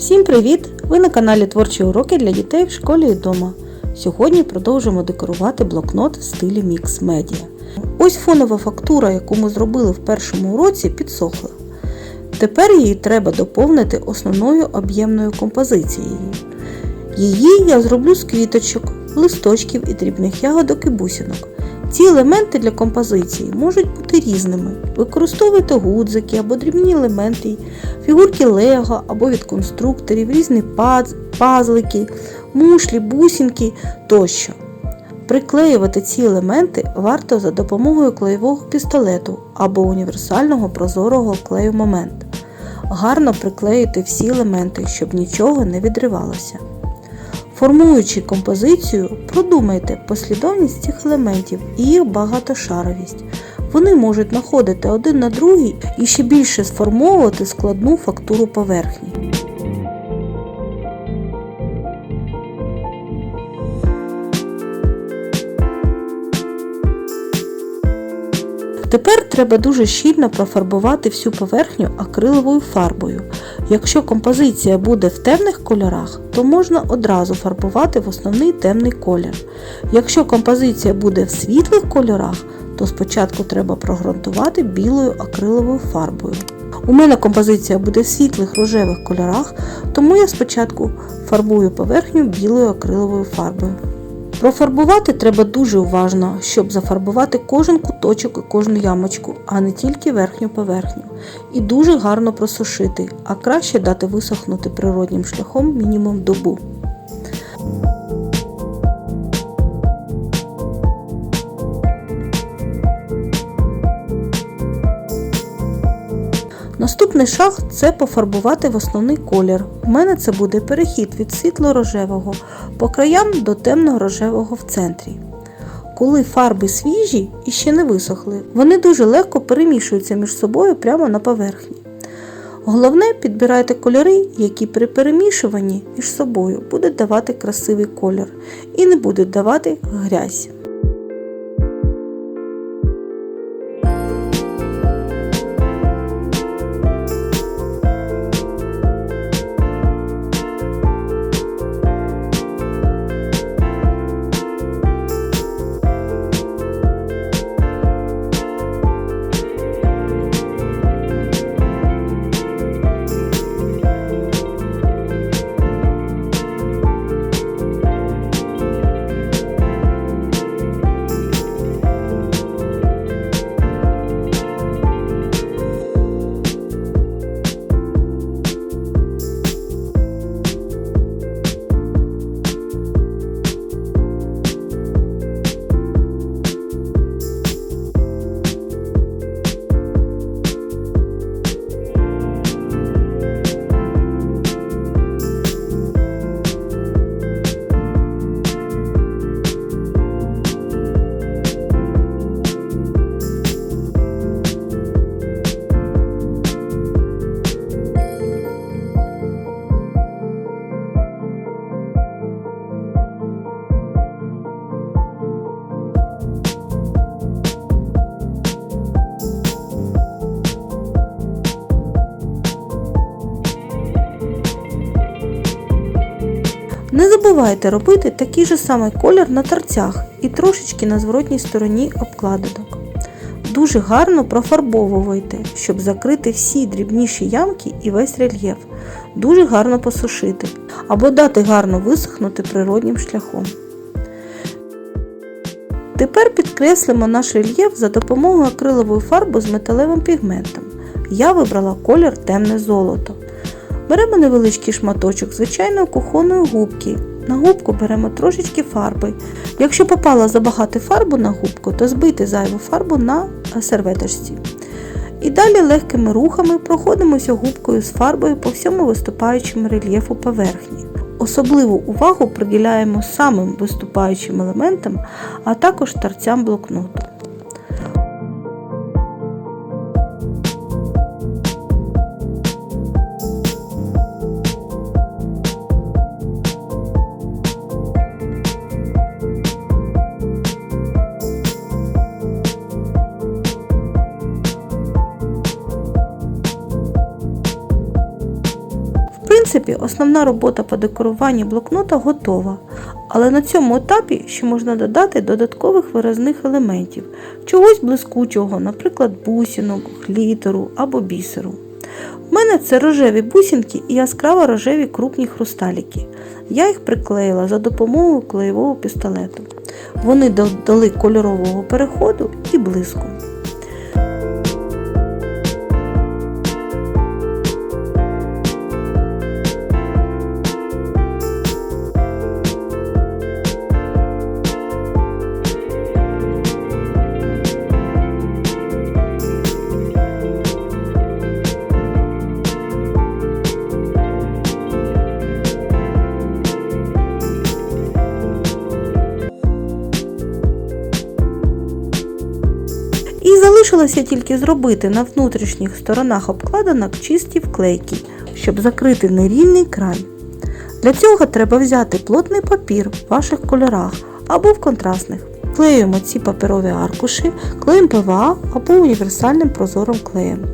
Всім привіт! Ви на каналі Творчі уроки для дітей в школі і вдома. Сьогодні продовжимо декорувати блокнот в стилі Mix Media. Ось фонова фактура, яку ми зробили в першому уроці, підсохла. Тепер її треба доповнити основною об'ємною композицією. Її я зроблю з квіточок, листочків і дрібних ягодок і бусинок. Ці елементи для композиції можуть бути різними. Використовуйте гудзики або дрібні елементи, фігурки лего або від конструкторів, різні пазлики, мушлі, бусинки тощо. Приклеювати ці елементи варто за допомогою клеєвого пістолету або універсального прозорого клею момент. Гарно приклеїти всі елементи, щоб нічого не відривалося. Формуючи композицію, продумайте послідовність цих елементів і їх багатошаровість. Вони можуть находити один на другий і ще більше сформовувати складну фактуру поверхні. Тепер треба дуже щільно профарбувати всю поверхню акриловою фарбою. Якщо композиція буде в темних кольорах, то можна одразу фарбувати в основний темний колір. Якщо композиція буде в світлих кольорах, то спочатку треба прогрунтувати білою акриловою фарбою. У мене композиція буде в світлих рожевих кольорах, тому я спочатку фарбую поверхню білою акриловою фарбою. Профарбувати треба дуже уважно, щоб зафарбувати кожен куточок і кожну ямочку, а не тільки верхню поверхню. І дуже гарно просушити, а краще дати висохнути природнім шляхом мінімум добу. Наступний шаг це пофарбувати в основний колір. У мене це буде перехід від світло-рожевого по краям до темно-рожевого в центрі. Коли фарби свіжі і ще не висохли, вони дуже легко перемішуються між собою прямо на поверхні. Головне, підбирайте кольори, які при перемішуванні між собою будуть давати красивий колір і не будуть давати грязь. Не забувайте робити такий же самий колір на торцях і трошечки на зворотній стороні обкладинок. Дуже гарно профарбовуйте, щоб закрити всі дрібніші ямки і весь рельєф. Дуже гарно посушити або дати гарно висохнути природнім шляхом. Тепер підкреслимо наш рельєф за допомогою акрилової фарби з металевим пігментом. Я вибрала колір темне золото. Беремо невеличкий шматочок звичайної кухонної губки. На губку беремо трошечки фарби. Якщо попало забагато фарбу на губку, то збийте зайву фарбу на серветочці. І далі легкими рухами проходимося губкою з фарбою по всьому виступаючому рельєфу поверхні. Особливу увагу приділяємо самим виступаючим елементам, а також торцям блокноту. Принципі, основна робота по декоруванню блокнота готова, але на цьому етапі ще можна додати додаткових виразних елементів, чогось блискучого, наприклад, бусинок, глітеру або бісеру. У мене це рожеві бусинки і яскраво рожеві крупні хрусталіки. Я їх приклеїла за допомогою клеєвого пістолету. Вони додали кольорового переходу і блиску. І залишилося тільки зробити на внутрішніх сторонах обкладинок чисті вклейки, щоб закрити нерівний край. Для цього треба взяти плотний папір в ваших кольорах або в контрастних. Клеюємо ці паперові аркуші, клеєм ПВА або універсальним прозорим клеєм.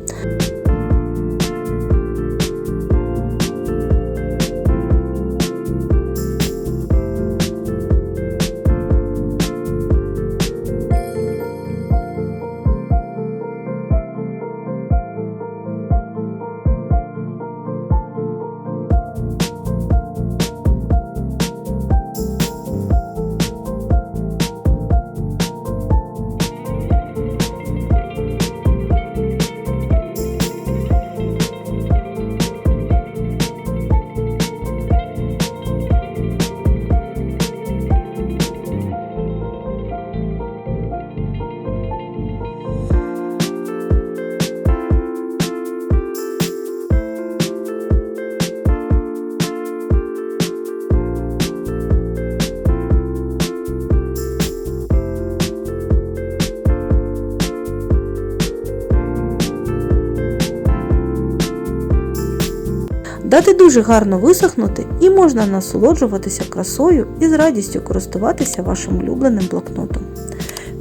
Дати дуже гарно висохнути і можна насолоджуватися красою і з радістю користуватися вашим улюбленим блокнотом.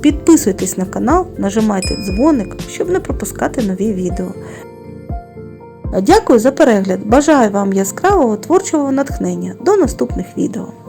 Підписуйтесь на канал, нажимайте дзвоник, щоб не пропускати нові відео. Дякую за перегляд! Бажаю вам яскравого творчого натхнення. До наступних відео!